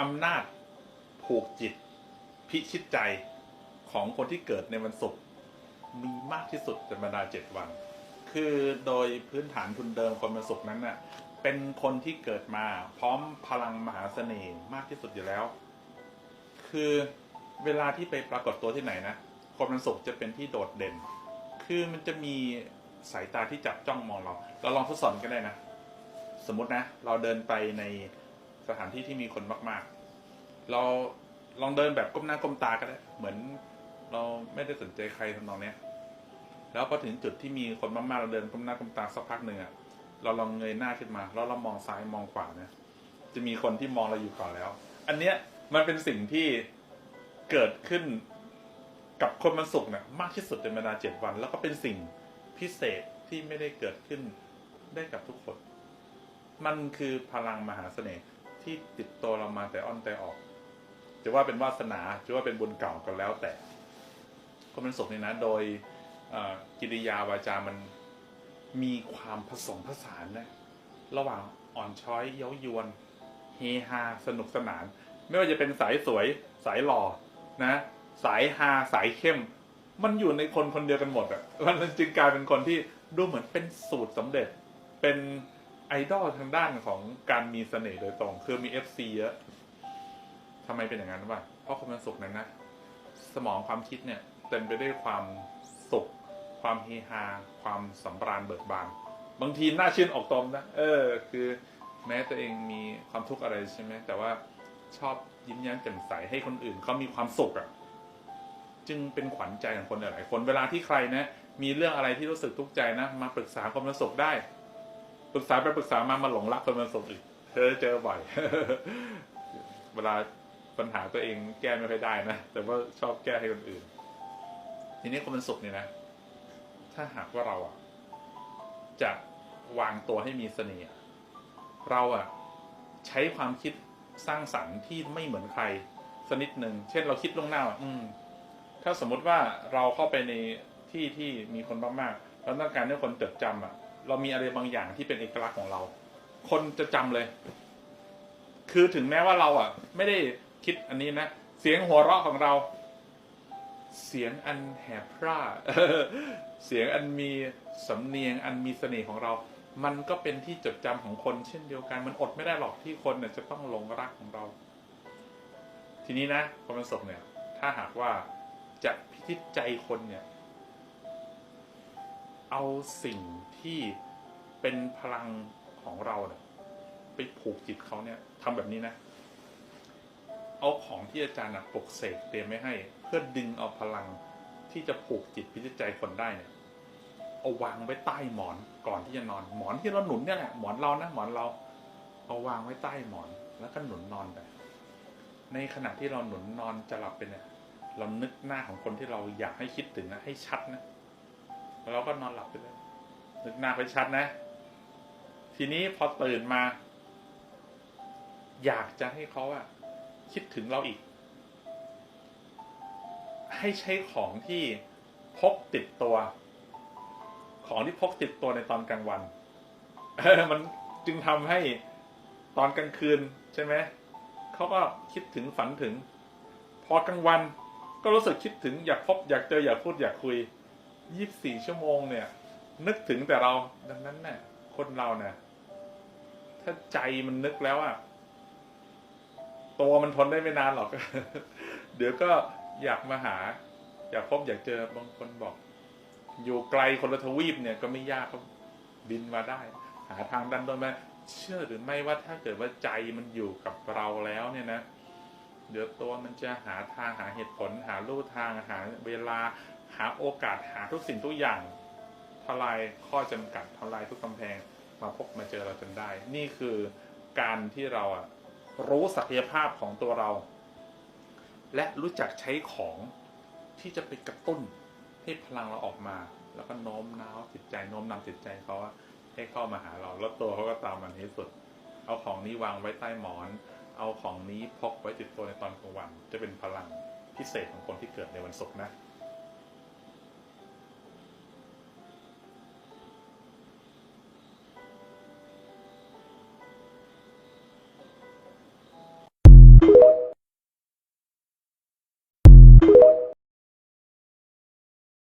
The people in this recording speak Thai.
อำนาจผูกจิต พิชิตใจของคนที่เกิดในวันศุกร์มีมากที่สุดในบรรดาเจ็ดวัน คือโดยพื้นฐานทุนเดิมคนวันศุกร์นั้นน่ะเป็นคนที่เกิดมาพร้อมพลังมหาเสน่ห์มากที่สุดอยู่แล้ว คือเวลาที่ไปปรากฏตัวที่ไหนนะคนวันศุกร์จะเป็นที่โดดเด่น คือมันจะมีสายตาที่จับจ้องมองเรา เราลองทดสอบกันได้นะ สมมตินะ เราเดินไปใน สถานที่ที่มีคนมาก ๆ เราลองเดินแบบก้มหน้าก้มตาก็ได้ เหมือนเราไม่ได้สนใจใครทำนองเนี้ย แล้วพอถึงจุดที่มีคนมากๆเราเดินก้มหน้าก้มตาสักพักหนึ่งอะเราลองเงยหน้าขึ้นมา แล้วเรามองซ้ายมองขวาเนะจะมีคนที่มองเราอยู่ก่อนแล้ว อันเนี้ยมันเป็นสิ่งที่เกิดขึ้นกับคนมันสุกเนี่ยมากที่สุดในบรรดาเจ็ดวัน แล้วก็เป็นสิ่งพิเศษที่ไม่ได้เกิดขึ้นได้กับทุกคน มันคือพลังมหาเสน่ห์ ที่ติดตัวเรามาแต่อ้อนแต่ออก จะว่าเป็นวาสนาจะว่าเป็นบุญเก่าก็แล้วแต่คนมันสุกร์เนี่ยนะ โดยกิริยาวาจามันมีความผสมผสานนะระหว่างอ่อนช้อยเย้ายวนเฮฮาสนุกสนาน ไม่ว่าจะเป็นสายสวยสายหล่อนะ สายฮาสายเข้ม มันอยู่ในคนคนเดียวกันหมดอะ่ะมันจึงกลายเป็นคนที่ดูเหมือนเป็นสูตรสำเร็จเป็น ดอลทางด้านของการมีเสน่ห์โดยตรง คือมี FC เยอะทำไมเป็นอย่างนั้นวะเพราะคนมันสุขนั้นนะ สมองความคิดเนี่ย เต็มไปด้วยความสุข ความเฮฮา ความสำราญเบิกบาน บางทีน่าชื่นออกตมนะ เออ คือแม้ตัวเองมีความทุกข์อะไรใช่ไหม แต่ว่าชอบยิ้มแย้มแจ่มใสให้คนอื่นเขามีความสุขอะ่ะ จึงเป็นขวัญใจของคนหลายๆคน เวลาที่ใครนะ มีเรื่องอะไรที่รู้สึกทุกข์ใจนะ มาปรึกษาคนมสุขได้ ปรึกษาไปปรึกษามามาหลงรักคนมาสุขอีกเธอเจอบ่อย เวลาปัญหาตัวเองแก้ไม่ค่อยได้นะ แต่ว่าชอบแก้ให้คนอื่น ทีนี้คนมันสุขเนี่ยนะ ถ้าหากว่าเราอะ จะวางตัวให้มีเสน่ห์เราอะ ใช้ความคิดสร้างสรรค์ที่ไม่เหมือนใครสักนิดหนึ่ง เช่นเราคิดล่วงหน้าอืม ถ้าสมมติว่าเราเข้าไปในที่ที่มีคนมากๆแล้วต้องการให้คนจดจำอะ เรามีอะไรบางอย่างที่เป็นเอกลักษณ์ของเรา คนจะจำเลย คือถึงแม้ว่าเราอะ ไม่ได้คิดอันนี้นะ เสียงหัวเราะของเรา เสียงอันแหบพร่าเสียงอันมีสำเนียงอันมีเสน่ห์ของเรา มันก็เป็นที่จดจำของคน เช่นเดียวกัน มันอดไม่ได้หรอกที่คนเนี่ยจะต้องหลงรักของเรา ทีนี้นะความประสบเนี่ย ถ้าหากว่าจะพิจิตใจคนเนี่ย เอาสิ่งที่เป็นพลังของเราเนี่ยไปผูกจิตเขาเนี่ยทำแบบนี้นะ เอาของที่อาจารย์ปกเสกเตรียมไว้ให้ เพื่อดึงเอาพลังที่จะผูกจิตพิจิตใจคนได้เนี่ยเอาวางไว้ใต้หมอนก่อนที่จะนอน หมอนที่เราหนุนเนี่ยแหละหมอนเรานะหมอนเรา เอาวางไว้ใต้หมอนแล้วก็หนุนนอนไปในขณะที่เราหนุนนอนจะหลับไปเนี่ยเรานึกหน้าของคนที่เราอยากให้คิดถึงนะให้ชัดนะ แล้วเราก็นอนหลับไปเลยนึกหน้าไปชัดนะ ทีนี้พอตื่นมา อยากจะให้เขาอะคิดถึงเราอีก ให้ใช้ของที่พกติดตัว ของที่พกติดตัวในตอนกลางวันมันจึงทำให้ตอนกลางคืนใช่ไหมเขาก็คิดถึงฝันถึง พอกลางวันก็รู้สึกคิดถึงอยากพบอยากเจออยากพูดอยากคุย ยี่บสี่ชั่วโมงเนี่ย นึกถึงแต่เราดังนั้นเนี่ยคนเราเนี่ยถ้าใจมันนึกแล้วอะตัวมันทนได้ไม่นานหรอก เดี๋ยวก็อยากมาหา อยากพบอยากเจอบางคนบอก อยู่ไกลคนละทวีปเนี่ยก็ไม่ยากก็บินมาได้ หาทางดันโดนมาเชื่อหรือไม่ว่าถ้าเกิดว่าใจมันอยู่กับเราแล้วเนี่ยนะ เดี๋ยวตัวมันจะหาทางหาเหตุผล หาลู่ทางหาเวลาหาโอกาสหาทุกสิ่งทุกอย่างทลายข้อจำกัดทลายทุกกำแพงมาพบมาเจอเราจนได้ นี่คือการที่เราอะรู้ศักยภาพของตัวเรา และรู้จักใช้ของที่จะไปกระตุ้นให้พลังเราออกมา แล้วก็โน้มน้าวจิตใจโน้มนำจิตใจเขาให้เข้ามาหาเรา แล้วตัวเขาก็ตามมันที่สุด เอาของนี้วางไว้ใต้หมอน เอาของนี้พกไว้ติดตัวในตอนกลางวัน จะเป็นพลังพิเศษของคนที่เกิดในวันศุกร์นะ